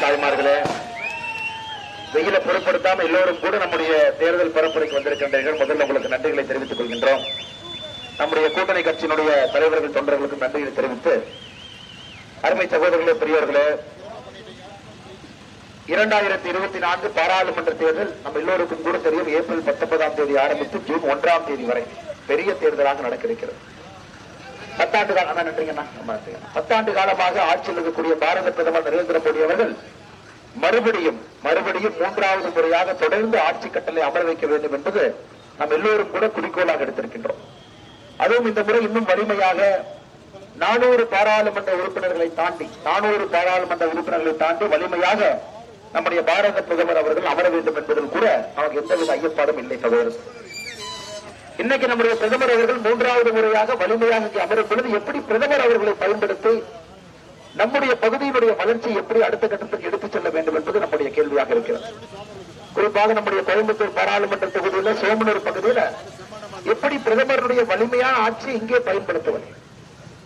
தாய்மார்களே வெயில பொருட்படுத்தாம எல்லோரும் கூட நம்முடைய தேர்தல் பரப்புரைக்கு வந்திருக்கின்றீர்கள் முதல்ல உங்களுக்கு நன்றிகளை தெரிவித்துக் கொள்கின்றோம். நம்முடைய கூட்டணி கட்சியினுடைய தலைவர்கள் தொண்டர்களுக்கு நன்றிகளை தெரிவித்து அருமை சகோதரர்களே பெரியவர்களே இரண்டாயிரத்தி இருபத்தி நான்கு பாராளுமன்ற தேர்தல் நம்ம எல்லோருக்கும் கூட தெரியும் ஏப்ரல் பத்தொன்பதாம் தேதி ஆரம்பித்து ஜூன் ஒன்றாம் தேதி வரை பெரிய தேர்தலாக நடக்க இருக்கிறது பத்தாண்டு காலம் நன்றிங்கண்ணா. பத்தாண்டு காலமாக ஆட்சியில் இருக்கக்கூடிய பாரத பிரதமர் நரேந்திர மோடி அவர்கள் மறுபடியும் மறுபடியும் மூன்றாவது முறையாக தொடர்ந்து ஆட்சி கட்டளை அமர வைக்க வேண்டும் என்பது நாம் எல்லோரும் கூட குறிக்கோளாக எடுத்திருக்கின்றோம் அதுவும் இந்த முறை இன்னும் வலிமையாக நானூறு பாராளுமன்ற உறுப்பினர்களை தாண்டி நானூறு பாராளுமன்ற உறுப்பினர்களை தாண்டி வலிமையாக நம்முடைய பாரத பிரதமர் அவர்கள் அமர வேண்டும் என்பதில் கூட நமக்கு எந்தவித ஐயப்பாடும் இல்லை சகோதரர் இன்னைக்கு நம்முடைய பிரதமர் அவர்கள் மூன்றாவது முறையாக வலிமையாக இங்கே அமரும் பொழுது எப்படி பிரதமர் அவர்களை பயன்படுத்தி நம்முடைய பகுதியினுடைய வளர்ச்சி எப்படி அடுத்த கட்டத்துக்கு எடுத்துச் செல்ல வேண்டும் என்பது நம்முடைய கேள்வியாக இருக்கிறது. குறிப்பாக நம்முடைய கோயம்புத்தூர் பாராளுமன்ற தொகுதியில சோமனூர் பகுதியில எப்படி பிரதமருடைய வலிமையான ஆட்சி இங்கே பயன்படுத்துவது?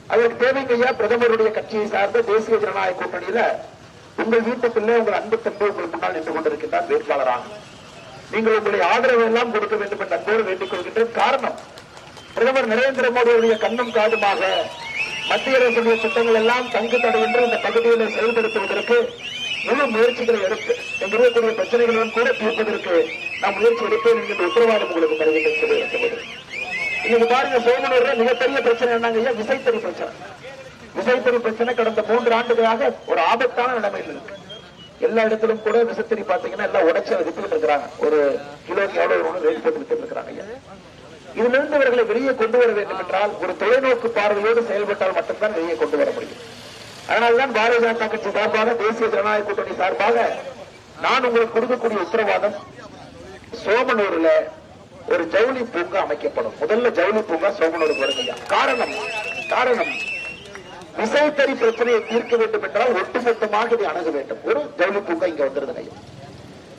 அதற்கு தேவைங்கய்யா பிரதமருடைய கட்சியை சார்ந்த தேசிய ஜனநாயக கூட்டணியில உங்கள் வீட்டு பிள்ளை உங்கள் அன்பு தம்பி உங்கள் முன்னால் நின்று கொண்டிருக்கின்றார் வேட்பாளராக நீங்கள் உங்களுடைய ஆதரவு எல்லாம் கொடுக்க வேண்டும் என்று அன்போடு வேண்டிக் கொள்கின்றேன். காரணம் பிரதமர் நரேந்திர மோடியுடைய கண்ணும் காதுமாக மத்திய அரசுடைய திட்டங்கள் எல்லாம் தங்கு தடையின்றி இந்த பகுதியில செயல்படுத்துவதற்கு முழு முயற்சிகளை எடுத்து இங்கு இருக்கக்கூடிய பிரச்சனைகளுடன் கூட தீர்ப்பதற்கு நான் முயற்சி எடுப்பேன் என்கின்ற உத்தரவாதம் உங்களுக்கு தருகின்றேன் சொல்லுகிறது இன்னைக்கு பாருங்க சோமனூர்ல மிகப்பெரிய பிரச்சனை என்னங்க ஐயா? விசைத்தறி பிரச்சனை. விசைத்தறி பிரச்சனை கடந்த மூன்று ஆண்டுகளாக ஒரு ஆபத்தான நிலைமையில் இருக்கு. எல்லா இடத்திலும் கூட விசைத்தறி பாத்தீங்கன்னா எல்லாம் உடைச்சு வித்துட்டு இருக்கிறாங்க. ஒரு கிலோக்கு எவ்வளவு ஒன்று ரேட் போட்டு வித்துட்டு இருக்கிறாங்க இதிலிருந்து இவர்களை வெளியே கொண்டு வர வேண்டும் என்றால் ஒரு தொலைநோக்கு பார்வையோடு செயல்பட்டால் மட்டும்தான் வெளியே கொண்டு வர முடியும். அதனால்தான் பாரதிய ஜனதா கட்சி சார்பாக தேசிய ஜனநாயக கூட்டணி சார்பாக நான் உங்களுக்கு கொடுக்கக்கூடிய உத்தரவாதம் சோமனூர்ல ஒரு ஜவுளி பூங்கா அமைக்கப்படும். முதல்ல ஜவுளி பூங்கா சோமனூருக்கு வருங்கய்யா காரணம் காரணம். விசைத்தறி பிரச்சனையை தீர்க்க வேண்டும் என்றால் ஒட்டுமொத்தமாக இதை அணுக வேண்டும். ஒரு ஜவுளி பூங்கா இங்க வந்துருதுங்க ஐயா.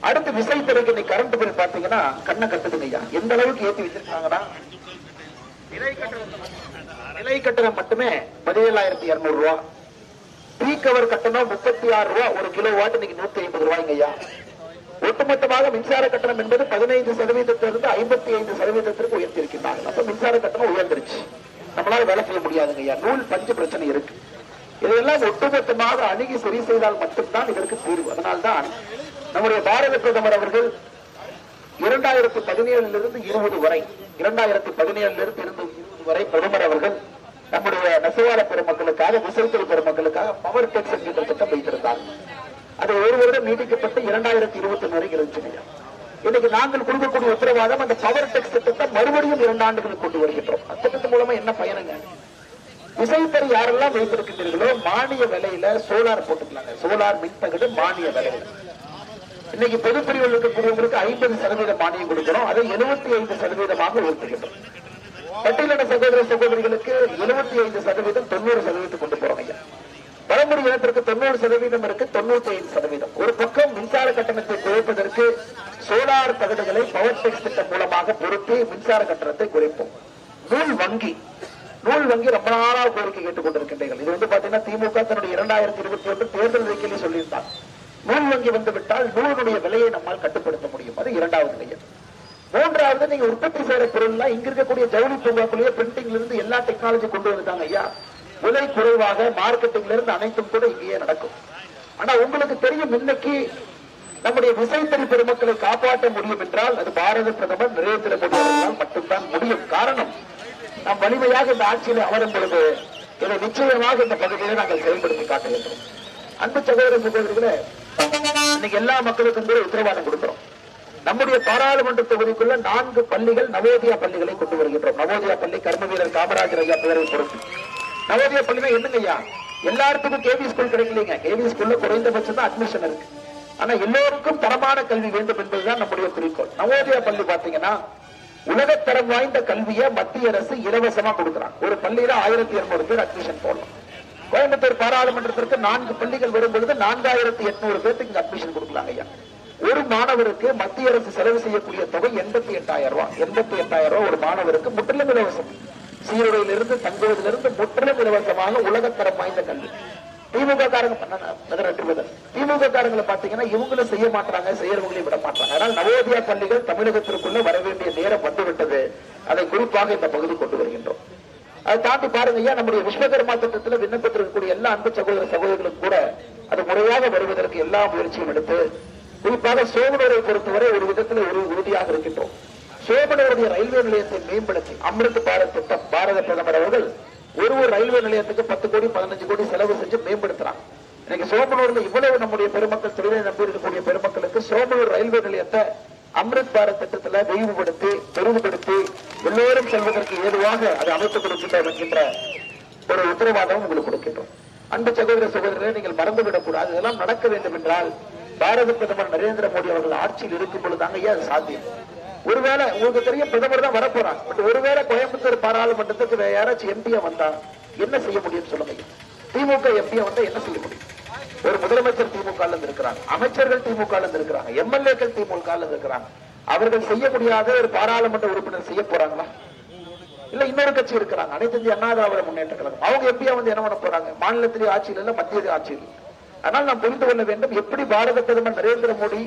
அடுத்து விசைத்தறைக்கு இன்னைக்கு கரண்ட் பில் பாத்தீங்கன்னா கண்ணை கட்டுதுங்க ஐயா. எந்த அளவுக்கு ஏத்தி வச்சிருக்காங்கன்னா நிலை கட்டணம் நிலை கட்டணம் மட்டுமே பதினேழாயிரத்தி இருநூறு ரூபா பீக் அவர் கட்டணம் முப்பத்தி ஆறு ரூபா. ஒரு கிலோ வாட் இன்னைக்கு நூத்தி ஐம்பது ரூபாய்ங்க ஐயா. ஒட்டுமொத்தமாக மின்சார கட்டணம் என்பது பதினைந்து சதவீதத்திலிருந்து ஐம்பத்தி ஐந்து சதவீதத்திற்கு உயர்த்திருக்கிறாங்க அப்ப மின்சார கட்டணம் உயர்ந்துருச்சு. நம்மளால வேலை செய்ய முடியாதுங்க ஐயா. நூல் பஞ்சு பிரச்சனை இருக்கு. இதையெல்லாம் ஒட்டுமொத்தமாக அணுகி சரி செய்தால் மட்டும்தான் இதற்கு தீர்வு. அதனால்தான் நம்முடைய பாரத பிரதமர் அவர்கள் இரண்டாயிரத்தி பதினேழுல இருந்து இருபது வரை இரண்டாயிரத்தி பதினேழுல இருந்து இருபது வரை பிரதமர் அவர்கள் நம்முடைய நெசவாள பெருமக்களுக்காக விசைத்தறி பெருமக்களுக்காக பவர் டெக்ஸ் என்கின்ற திட்டம் வைத்திருந்தார் அது ஒரு வருடம் நீட்டிக்கப்பட்டு இரண்டாயிரத்தி இருபத்தி ஒன்று வரைக்கும் இருந்துச்சு இன்னைக்கு நாங்கள் கொடுக்கக்கூடிய உத்தரவாதம் அந்த பவர் டெக்ஸ் திட்டத்தை மறுபடியும் இரண்டு ஆண்டுகளுக்கு கொண்டு வருகின்றோம். அந்த திட்டத்தின் மூலமா என்ன பயனுங்க? விசைத்தறி யாரெல்லாம் வைத்திருக்கின்றீர்களோ மானிய விலையில சோலார் போட்டுக்கலாங்க. சோலார் மின்தகடு மானிய விலையில. இன்னைக்கு பொதுப்பிரிவில் இருக்கக்கூடியவங்களுக்கு ஐம்பது சதவீத மானியம் கொடுக்கிறோம். அதை எழுபத்தி ஐந்து சதவீதமாக உயர்த்துகின்றோம். பட்டியலிட சகோதர சகோதரிகளுக்கு எழுபத்தி ஐந்து சதவீதம் தொண்ணூறு சதவீதம் கொண்டு போறோம் ஐயா. பழங்குடி இனத்திற்கு தொண்ணூறு சதவீதம் இருக்கு தொண்ணூத்தி ஐந்து சதவீதம். ஒரு பக்கம் மின்சார கட்டணத்தை குறைப்பதற்கு சோலார் தகடுகளை பவர் டெக்ஸ் திட்டம் மூலமாக பொருத்தி மின்சார கட்டணத்தை குறைப்போம். நூல் வங்கி நூல் வங்கி ரொம்ப நாளாக கோரிக்கை கேட்டுக் கொண்டிருக்கின்றீர்கள். இது வந்து பாத்தீங்கன்னா திமுக தன்னுடைய இரண்டாயிரத்தி இருபத்தி ஒன்று தேர்தல் அறிக்கையிலே சொல்லியிருந்தார். நூல் வங்கி வந்துவிட்டால் நூலுடைய விலையை நம்மால் கட்டுப்படுத்த முடியும். அது இரண்டாவது நிலையம் மூன்றாவது நீங்க உற்பத்தி செய்யற பொருள்லாம் இங்க இருக்கக்கூடிய ஜவுளி பூங்காக்குள்ளேயே பிரிண்டிங்ல இருந்து எல்லா டெக்னாலஜி கொண்டு வந்துட்டாங்க ஐயா. விலை குறைவாக மார்க்கெட்டிங்ல இருந்து அனைத்தும் கூட இங்கேயே நடக்கும். ஆனா உங்களுக்கு தெரியும் இன்னைக்கு நம்முடைய விசைத்தறி பெருமக்களை காப்பாற்ற முடியும் என்றால் அது பாரத பிரதமர் நரேந்திர மோடி அவர்களால் மட்டும்தான் முடியும். காரணம் நாம் வலிமையாக இந்த ஆட்சியில் அமரும் பொழுது இதை நிச்சயமாக இந்த பகுதியை நாங்கள் செயல்படுத்தி காட்டுகின்றோம் அன்பு சகோதர சகோதரிகளே இன்னைக்கு எல்லா மக்களுக்கும் கூட உத்தரவாதம் கொடுக்கிறோம். நம்முடைய பாராளுமன்ற தொகுதிக்குள்ள நான்கு பள்ளிகள் நவோதயா பள்ளிகளை கொண்டு வருகின்றோம். நவோதயா பள்ளி கர்ம வீரர் காமராஜர் ஐயா பெயரை பொறுத்து நவோதய பள்ளினா என்னங்க ஐயா? எல்லாத்துக்கும் கேவி ஸ்கூல் கிடைக்கலீங்க. கேவி ஸ்கூல்ல குறைந்தபட்சம் தான் அட்மிஷன் இருக்கு. ஆனா எல்லோருக்கும் தரமான கல்வி வேண்டும் என்பதுதான் நம்முடைய குறிக்கோள். நவோதயா பள்ளி பாத்தீங்கன்னா உலகத்தரம் வாய்ந்த கல்வியை மத்திய அரசு இலவசமா கொடுக்குறாங்க ஒரு பள்ளியில ஆயிரத்தி இருநூறு பேர் அட்மிஷன் போடலாம் கோயம்புத்தூர் பாராளுமன்றத்திற்கு நான்கு பள்ளிகள் வரும் பொழுது நான்காயிரத்தி எட்நூறு பேருக்கு இங்க அட்மிஷன் கொடுக்கலாங்க ஐயா. ஒரு மாணவருக்கு மத்திய அரசு செலவு செய்யக்கூடிய தொகை எண்பத்தி எட்டாயிரம் ரூபாய். எண்பத்தி எட்டாயிரம் ரூபாய் ஒரு மாணவருக்கு முற்றிலும் இலவசம். சீருடையிலிருந்து தங்குவதிலிருந்து முற்றிலும் இலவசமாக உலகத்தரம் வாய்ந்த கல்வி. திமுக காரங்க திமுக காரங்களை பாத்தீங்கன்னா இவங்களும் செய்ய மாட்டாங்க செய்யறவங்களையும் விட மாட்டாங்க. அதனால் நவோதயா பள்ளிகள் தமிழகத்திற்குள்ள வர வேண்டிய நேரம் வந்துவிட்டது. அதை குறிப்பாக இந்த பகுதி கொண்டு வருகின்றோம். அதை தாண்டி பாருங்க ஐயா நம்முடைய விஸ்வகர்மா திட்டத்தில் விண்ணப்பத்திருக்கக்கூடிய எல்லா அன்பு சகோதர சகோதரிகளும் கூட அது முறையாக வருவதற்கு எல்லா முயற்சியும் எடுத்து குறிப்பாக சோமனூரை பொறுத்தவரை ஒரு விதத்தில் ஒரு உறுதியாக இருக்கின்றோம். சோமனூருடைய ரயில்வே நிலையத்தை மேம்படுத்தி அமிர்த பாரத் திட்டம் பாரத பிரதமர் அவர்கள் ஒரு ஒரு ரயில்வே நிலையத்துக்கு பத்து கோடி பதினஞ்சு கோடி செலவு செஞ்சு மேம்படுத்துறாங்க. இன்னைக்கு சோமனூர்ல இவ்வளவு நம்முடைய பெருமக்கள் தொழிலை நம்பி இருக்கக்கூடிய பெருமக்களுக்கு சோமனூர் ரயில்வே நிலையத்தை அமிர்த் பாரத் திட்டத்துல விரிவுபடுத்தி பெரிதுபடுத்தி எல்லோரும் செல்வதற்கு ஏதுவாக அதை அமைத்துக் கொடுக்கின்றோம் என்கின்ற ஒரு உத்தரவாதம் உங்களுக்கு கொடுக்கின்றோம். அன்பு சகோதர சகோதரரை நீங்கள் மறந்துவிடக் கூடாது இதெல்லாம் நடக்க வேண்டும் என்றால் பாரத பிரதமர் நரேந்திர மோடி அவர்கள் ஆட்சியில் இருக்கும் பொழுதுதாங்க ஐயா அது சாத்தியம்? ஒருவேளை உங்களுக்கு தெரியும் பிரதமர் தான் வரப்போறாங்க பட் ஒருவேளை கோயம்புத்தூர் பாராளுமன்றத்துக்கு வேற யாராச்சும் எம்பியா வந்தா என்ன செய்ய முடியும் சொல்லுங்க. திமுக எம்பியா வந்தா என்ன செய்ய முடியும்? ஒரு முதலமைச்சர் திமுக இருந்து இருக்கிறாங்க. அமைச்சர்கள் திமுக இருந்து இருக்கிறாங்க. எம்எல்ஏக்கள் திமுக இருந்து இருக்கிறாங்க. அவர்கள் செய்ய முடியாத ஒரு பாராளுமன்ற உறுப்பினர் செய்ய போறாங்களா? இல்ல இன்னொரு கட்சி இருக்கிறாங்க. அனைத்து இந்திய அண்ணா திராவிட முன்னேற்ற கழகம். அவங்க எம்பியா வந்து என்ன பண்ண போறாங்க? மாநிலத்திலேயே ஆட்சியில் இல்ல மத்திய ஆட்சியில் ஆனால் நாம் புரிந்து கொள்ள வேண்டும் எப்படி பாரத பிரதமர் நரேந்திர மோடி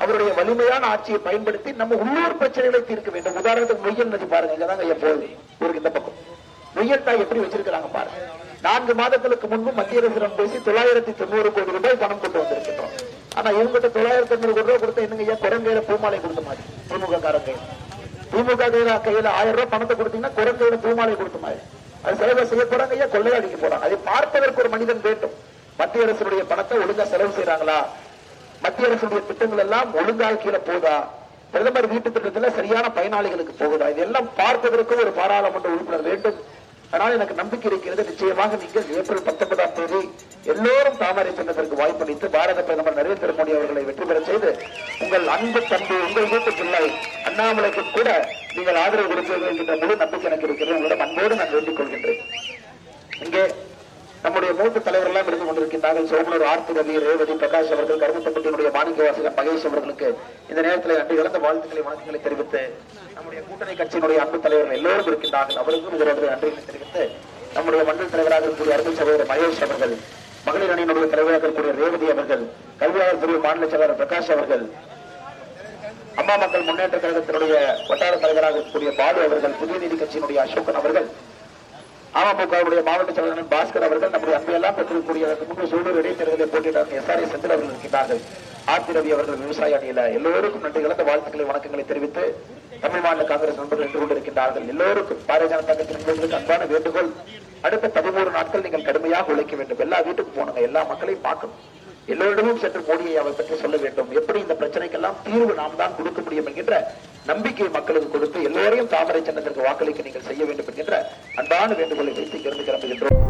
அவருடைய வலிமையான ஆட்சியை பயன்படுத்தி நம்ம உள்ளூர் பிரச்சனைகளை தீர்க்க வேண்டும். உதாரணத்துக்கு நொய்யல் நதி பாருங்க இங்கதாங்க ஐயா போகுது. இந்த பக்கம். நொய்யல் தாய் எப்படி வச்சிருக்கிறாங்க பாருங்க. நான்கு மாதங்களுக்கு முன்பு மத்திய அரசிடம் பேசி தொள்ளாயிரத்தி தொண்ணூறு கோடி ரூபாய் பணம் கொண்டு வந்திருக்கிறோம் ஆனா இவங்கிட்ட தொள்ளாயிரத்தி தொண்ணூறு கோடி ரூபாய் கொடுத்த என்னங்க ஐயா குரங்கையில பூமாலை கொடுத்த மாதிரி? திமுக காரங்க திமுக கையில கையில ஆயிரம் ரூபாய் பணத்தை கொடுத்தீங்கன்னா குரங்கையில பூமாலை கொடுத்த மாதிரி. அது செலவு செய்ய போறாங்க ஐயா கொள்ளையடிக்க போறாங்க. அதை பார்ப்பதற்கு ஒரு மனிதன் வேண்டும். மத்திய அரசுடைய பணத்தை ஒழுங்கா செலவு செய்யறாங்களா மத்திய அரசுடைய திட்டங்கள் எல்லாம் ஒழுங்காக கீழே போதா பிரதமர் வீட்டு திட்டத்துல சரியான பயனாளிகளுக்கு போகுதா? இதெல்லாம் பார்ப்பதற்கு ஒரு பாராளுமன்ற உறுப்பினர் வேண்டும். அதனால் எனக்கு நம்பிக்கை இருக்கிறது. நிச்சயமாக நீங்கள் ஏப்ரல் பத்தொன்பதாம் தேதி எல்லோரும் தாமரை சின்னத்திற்கு வாய்ப்பளித்து பாரத பிரதமர் நரேந்திர மோடி அவர்களை வெற்றி பெற செய்து உங்கள் அன்பு தம்பி உங்கள் வீட்டு பிள்ளை அண்ணாமலைக்கு கூட நீங்கள் ஆதரவு கொடுப்பீர்கள் என்கின்ற முழு நம்பிக்கை எனக்கு இருக்கிறது. உங்களிடம் அன்போடு நான் வேண்டிக் கொள்கின்றேன். இங்கே நம்முடைய மூத்த தலைவர் எல்லாம் இருந்து கொண்டிருக்கின்றார்கள். சோமனூர் ஆர்த்தி ரவி ரேவதி பிரகாஷ் அவர்கள் கருமத்தப்பட்டியினுடைய மாணிக்கவாசகன் மகேஷ் அவர்களுக்கு இந்த நேரத்தில் நன்றி கலந்த வாழ்த்துக்களை வணக்கங்களை தெரிவித்து நம்முடைய கூட்டணி கட்சியினுடைய அன்பு தலைவர்கள் எல்லோரும் இருக்கின்றார்கள். அவருக்கும் இதற்கு நன்றிகளை தெரிவித்து நம்முடைய மண்டல் தலைவராக இருக்கக்கூடிய அருமை சகோதரர் மகேஷ் அவர்கள் மகளிர் அணியினுடைய தலைவராக இருக்கக்கூடிய ரேவதி அவர்கள் கல்வியாளர் பிரிவு மாநில செயலாளர் பிரகாஷ் அவர்கள் அம்மா மக்கள் முன்னேற்ற கழகத்தினுடைய வட்டார தலைவராக இருக்கக்கூடிய பாலு அவர்கள் புதிய நீதி கட்சியினுடைய அசோகன் அவர்கள் அமமுகவுடைய மாவட்ட செயலாளர் பாஸ்கர் அவர்கள் நம்முடைய அன்பையெல்லாம் பெற்றிருக்கக்கூடிய அதற்கு முன்பு சூழல் இடைத்தேர்தலை போட்டியிட்டார்கள் எஸ் ஆர் செந்தில் அவர்கள் இருக்கின்றார்கள் ஆர்த்திரவி அவர்கள் விவசாய அணியில எல்லோருக்கும் நன்றி கலந்த வாழ்த்துக்களை வணக்கங்களை தெரிவித்து தமிழ் மாநில காங்கிரஸ் நண்பர்கள் நின்று கொண்டிருக்கின்றார்கள். எல்லோருக்கும் பாரதிய ஜனதா கட்சி நண்பர்களுக்கு அன்பான வேண்டுகோள். அடுத்த பதிமூணு நாட்கள் நீங்கள் கடுமையாக உழைக்க வேண்டும். எல்லா வீட்டுக்கு போனுங்க எல்லா மக்களையும் பார்க்கணும். எல்லோரிடமும் சென்று மோடியை அவர் பற்றி சொல்ல வேண்டும். எப்படி இந்த பிரச்சனைக்கெல்லாம் தீர்வு நாம் தான் கொடுக்க முடியும் என்கின்ற நம்பிக்கை மக்களுக்கு கொடுத்து எல்லோரையும் தாமரை சின்னத்திற்கு வாக்களிக்க நீங்கள் செய்ய வேண்டும் என்கின்ற அன்பான வேண்டுகோளை வைத்து இங்கிருந்து கிளம்புகின்றோம்.